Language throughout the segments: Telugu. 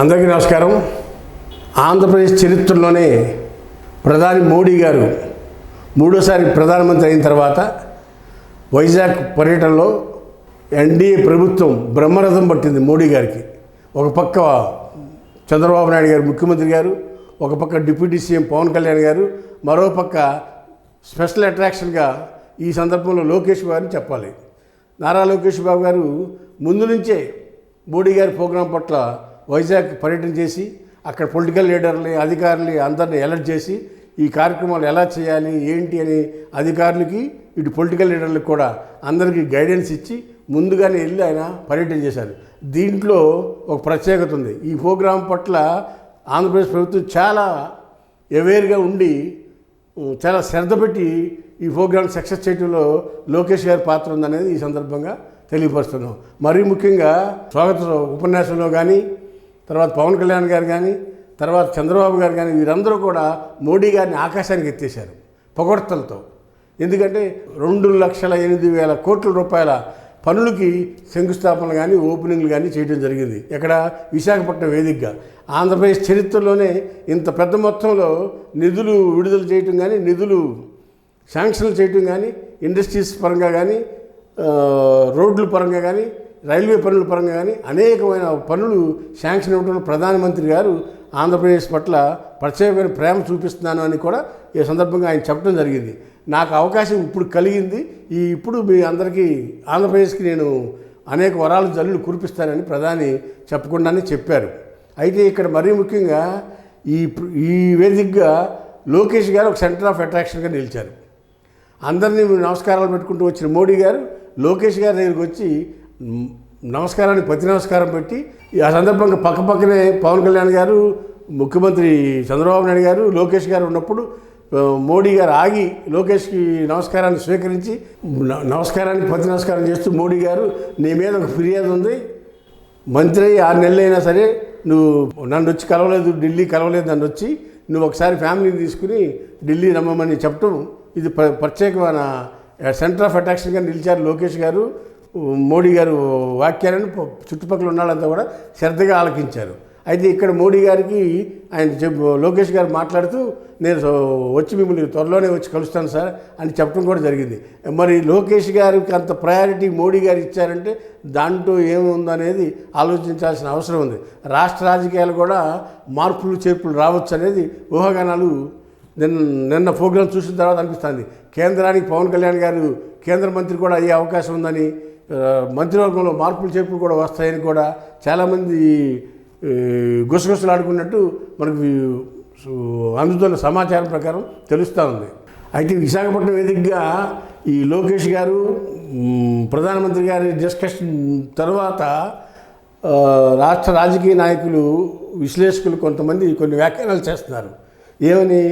అందరికీ నమస్కారం. ఆంధ్రప్రదేశ్ చరిత్రలోనే ప్రధాని మోడీ గారు మూడోసారి ప్రధానమంత్రి అయిన తర్వాత వైజాగ్ పర్యటనలో ఎన్డీఏ ప్రభుత్వం బ్రహ్మరథం పట్టింది మోడీ గారికి. ఒక పక్క చంద్రబాబు నాయుడు గారు ముఖ్యమంత్రి గారు ఒక పక్క డిప్యూటీ సీఎం పవన్ కళ్యాణ్ గారు మరో పక్క స్పెషల్ అట్రాక్షన్గా ఈ సందర్భంలో లోకేష్ గారిని చెప్పాలి. నారా లోకేష్ బాబు గారు ముందు నుంచే మోడీ గారి ప్రోగ్రాం పట్ల వైజాగ్ పర్యటన చేసి అక్కడ పొలిటికల్ లీడర్ని అధికారులు అందరిని అలర్ట్ చేసి ఈ కార్యక్రమాలు ఎలా చేయాలి ఏంటి అని అధికారులకి ఇటు పొలిటికల్ లీడర్లకు కూడా అందరికీ గైడెన్స్ ఇచ్చి ముందుగానే వెళ్ళి ఆయన పర్యటన చేశారు. దీంట్లో ఒక ప్రత్యేకత ఉంది. ఈ ప్రోగ్రాం పట్ల ఆంధ్రప్రదేశ్ ప్రభుత్వం చాలా అవేర్గా ఉండి చాలా శ్రద్ధ పెట్టి ఈ ప్రోగ్రామ్ సక్సెస్ చేయడంలో లోకేష్ గారి పాత్ర ఉందనేది ఈ సందర్భంగా తెలియపరుస్తున్నాం. మరీ ముఖ్యంగా స్వాగత ఉపన్యాసంలో కానీ తర్వాత పవన్ కళ్యాణ్ గారు కానీ తర్వాత చంద్రబాబు గారు కానీ వీరందరూ కూడా మోడీ గారిని ఆకాశానికి ఎత్తేశారు పొగడ్తలతో. ఎందుకంటే రెండు లక్షల ఎనిమిది వేల కోట్ల రూపాయల పనులకి శంకుస్థాపనలు కానీ ఓపెనింగ్లు కానీ చేయడం జరిగింది. ఇక్కడ విశాఖపట్నం వేదికగా. ఆంధ్రప్రదేశ్ చరిత్రలోనే ఇంత పెద్ద మొత్తంలో నిధులు విడుదల చేయటం కానీ నిధులు శాంక్షన్లు చేయటం కానీ ఇండస్ట్రీస్ పరంగా కానీ రోడ్ల పరంగా కానీ రైల్వే పనుల పరంగా కానీ అనేకమైన పనులు శాంక్షన్ ఇవ్వడంలో ప్రధానమంత్రి గారు ఆంధ్రప్రదేశ్ పట్ల ప్రత్యేకమైన ప్రేమ చూపిస్తున్నాను అని కూడా ఈ సందర్భంగా ఆయన చెప్పడం జరిగింది. నాకు అవకాశం ఇప్పుడు కలిగింది. ఈ ఇప్పుడు మీ అందరికీ ఆంధ్రప్రదేశ్కి నేను అనేక వరాలు జల్లులు కురిపిస్తానని ప్రధాని చెప్పకుండానే చెప్పారు. అయితే ఇక్కడ మరీ ముఖ్యంగా ఈ ఈ వేదికగా లోకేష్ గారు ఒక సెంటర్ ఆఫ్ అట్రాక్షన్గా నిలిచారు. అందరినీ నమస్కారాలు పెట్టుకుంటూ వచ్చిన మోడీ గారు లోకేష్ గారి దగ్గరికి వచ్చి నమస్కారానికి ప్రతి నమస్కారం పెట్టి ఆ సందర్భంగా పక్క పక్కనే పవన్ కళ్యాణ్ గారు ముఖ్యమంత్రి చంద్రబాబు నాయుడు గారు లోకేష్ గారు ఉన్నప్పుడు మోడీ గారు ఆగి లోకేష్కి నమస్కారాన్ని స్వీకరించి నమస్కారానికి ప్రతి నమస్కారం చేస్తూ మోడీ గారు నీ మీద ఒక ఫిర్యాదు ఉంది. మంత్రి ఆరు నెలలు అయినా సరే నువ్వు నన్ను వచ్చి కలవలేదు ఢిల్లీ కలవలేదు నన్ను వచ్చి నువ్వు ఒకసారి ఫ్యామిలీని తీసుకుని ఢిల్లీ రమ్మని చెప్పడం ఇది ప్ర ప్రత్యేకమైన సెంటర్ ఆఫ్ అట్రాక్షన్గా నిలిచారు లోకేష్ గారు. మోడీ గారు వాక్యాలను చుట్టుపక్కల ఉన్న వాళ్ళంతా కూడా శ్రద్ధగా ఆలకించారు. అయితే ఇక్కడ మోడీ గారికి ఆయన చెప్పు లోకేష్ గారు మాట్లాడుతూ నేను వచ్చి మిమ్మల్ని త్వరలోనే వచ్చి కలుస్తాను సార్ అని చెప్పడం కూడా జరిగింది. మరి లోకేష్ గారికి అంత ప్రయారిటీ మోడీ గారు ఇచ్చారంటే దాంట్లో ఏముందనేది ఆలోచించాల్సిన అవసరం ఉంది. రాష్ట్ర రాజకీయాలు కూడా మార్పులు చేర్పులు రావచ్చు అనేది ఊహాగానాలు నిన్న నిన్న ప్రోగ్రాం చూసిన తర్వాత అనిపిస్తుంది. కేంద్రానికి పవన్ కళ్యాణ్ గారు కేంద్ర మంత్రి కూడా అయ్యే అవకాశం ఉందని మంత్రివర్గంలో మార్పులు చేర్పులు కూడా వస్తాయని కూడా చాలామంది గుసగుసలాడుకున్నట్టు మనకు అందుతున్న సమాచారం ప్రకారం తెలుస్తూ ఉంది. అయితే విశాఖపట్నం వేదికగా ఈ లోకేష్ గారు ప్రధానమంత్రి గారి డిస్కషన్ తర్వాత రాష్ట్ర రాజకీయ నాయకులు విశ్లేషకులు కొంతమంది కొన్ని వ్యాఖ్యానాలు చేస్తున్నారు. ఏమని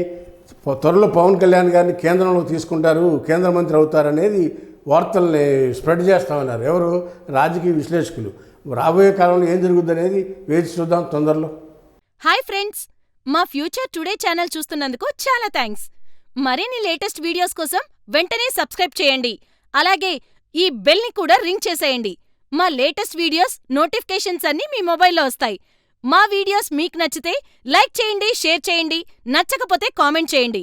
త్వరలో పవన్ కళ్యాణ్ గారిని కేంద్రంలో తీసుకుంటారు కేంద్ర మంత్రి అవుతారనేది వార్తల్ని స్ప్రెడ్ చేస్తా ఉన్నారు ఎవరు? రాజకీయ విశ్లేషకులు. రాబోయే కాలంలో ఏం జరుగుద్ది అనేది వేచి చూద్దాం తొందరలో. Hi friends. మా ఫ్యూచర్ టుడే ఛానల్ చూస్తున్నందుకు చాలా థ్యాంక్స్. మరిన్ని లేటెస్ట్ వీడియోస్ కోసం వెంటనే సబ్స్క్రైబ్ చేయండి. అలాగే ఈ బెల్ని కూడా రింగ్ చేసేయండి. మా లేటెస్ట్ వీడియోస్ నోటిఫికేషన్స్ అన్నీ మీ మొబైల్లో వస్తాయి. మా వీడియోస్ మీకు నచ్చితే లైక్ చేయండి షేర్ చేయండి నచ్చకపోతే కామెంట్ చేయండి.